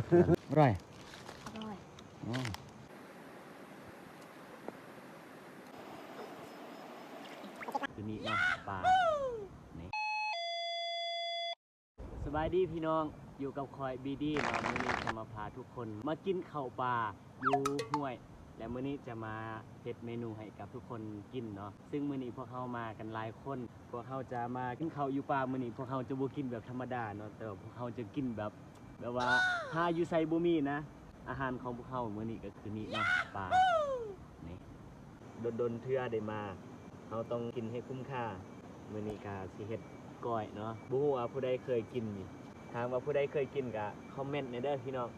อร่อยอร่อยอ๋อคือนี่เนาะปลานี่สบายดีพี่น้องอยู่กับคอยบีดีเนาะมื้อนี้จะมาพาทุกคนมากินข้าวปลาอยู่ห้วย และมื้อนี้จะมาเฮ็ดเมนูให้กับทุกคนกินเนาะซึ่งมื้อนี้พวกเขามากันหลายคน พวกเขาจะมากินข้าวอยู่ป่ามื้อนี้พวกเขาจะบ่กินแบบธรรมดาเนาะแต่ว่าพวกเขาจะกินแบบ แบบว่าถ้าอยู่ไซบ่มีนะ อาหารของพวกเขาเมื้อนี้ก็คือนี่นะปลานี่ดนๆเทื่อได้มาเขาต้องกินให้คุ้มค่าเมื้อนี้ก็สิเฮ็ดก้อยเนาะบ่ฮู้ว่าผู้ใดเคยกินนี่ถามว่าผู้ใดเคยกินก็คอมเมนต์ในเด้อพี่น้อง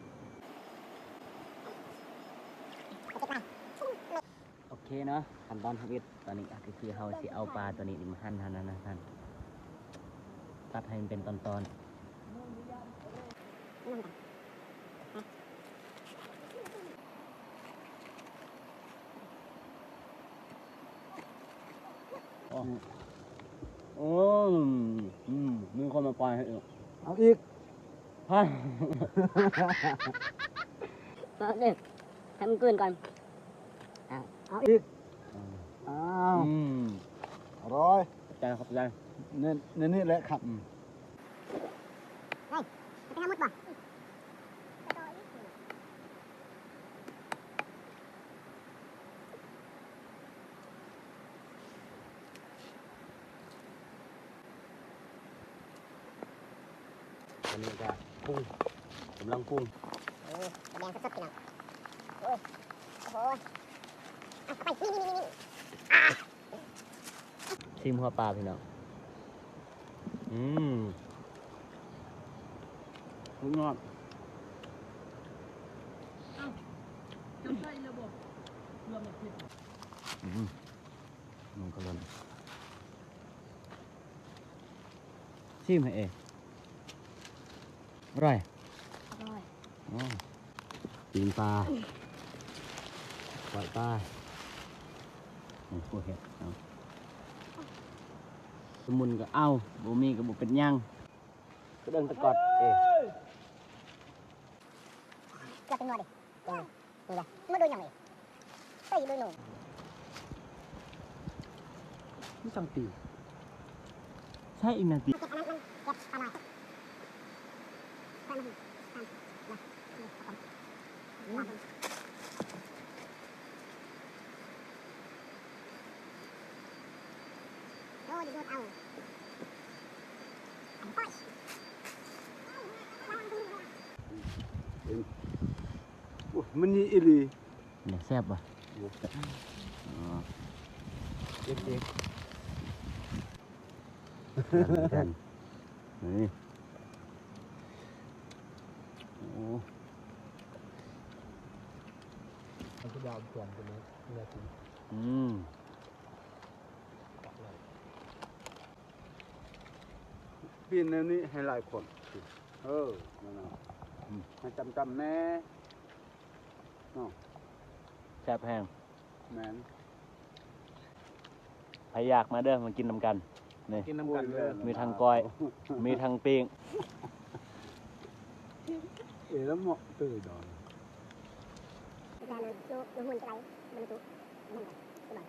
โอเคเนาะขั้นตอนทำอิฐตอนนี้ก็คือเราสิเอาปลาตัวนี้มาหั่นหั่นหั่นหั่นตัดให้มันเป็นตอนๆ โอ้โอ้อืมมีคนมาปล่อยให้อีกเอาอีกฮะเอาเด็กให้มันกลืนก่อนเอาเอาอีกอ้าวอืมอร่อยขอบใจขอบใจเนี่ยเนี่ยนี่แหละครับอืมไปทำมุดบ่ อันนี้ก็กุ้งกำลังกุ้งโอ้แดงสดๆพี่น้องโอ้ยโอ้โหเอาไปนี่นี่นี่นี่ชิมหัวปลาพี่น้อง อืมลูกนอดอืมมันก็เลยชิมให้เอง อร่อยอร่อยอ๋อปีนปลาปล่อยปลาโอ้โหเห็ดเอาสมุนก็เอาบ่มีก็บ่เป็นหยังก็เดินตะกอดเอ๊ะเกือบเป็นงอดิยังไงนี่เลยมาดูยังไงใส่ดูหนูนี่สังตีใช่อีกนาทีเก็บอันนั้นมันเก็บปลาหน่อยปลาหน่อยปลาหน่อยนะนี่ครับผมนี่โอ้ยดูดเอาอันป้อยโอ้มันนี่อีหลีเนี่ยแซ่บป่ะอ๋อ เด็กกันนี่โอ้ ๆ มันก็ยาวส่วนกันเลยนาทีอืมปีนแนวนี้ให้หลายคน เออนั่นน่ะอืมให้จำจำๆแน่แซ่บแห้งแมนใครอยากมาเด้อมากินนำกันนี่กินน้ำกันเลยมีทางก้อย มีทางปิ้งเอ๋แล้วเหมาะตื่นดอน chú, bên này, chú bảo.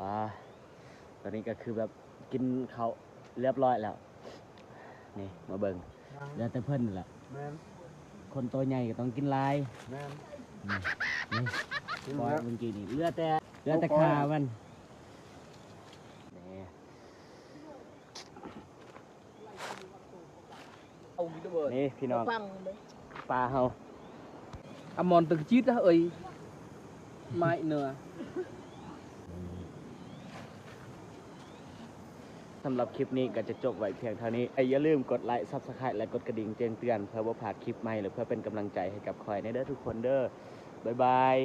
ว้าตอนนี้ก็คือแบบกินเขาวเรียบร้อยแล้ว นี่มาเบิ่งเดี๋ยวแต่เพิ่นนั่นแหละแมนคนตัวใหญ่ก็ต้องกินหลายแมนนี่นี่กินปล่อยแล้วเมื่อกี้นี่เหลือแต่เหลือแต่โอ้ปล่อยขามันนี่ เอา đi đâu rồi นี่พี่น้อง quăng đấy ปลาเฮา à mòn từng chít đó ơi mãi nữa สำหรับคลิปนี้ก็จะจบไว้เพียงเท่านี้ไอ้อย่าลืมกดไลค์ Subscribe และกดกระดิ่งแจ้งเตือนเพื่อบ่พลาดคลิปใหม่หรือเพื่อเป็นกำลังใจให้กับคอยในเด้อทุกคนเด้อบ๊ายบาย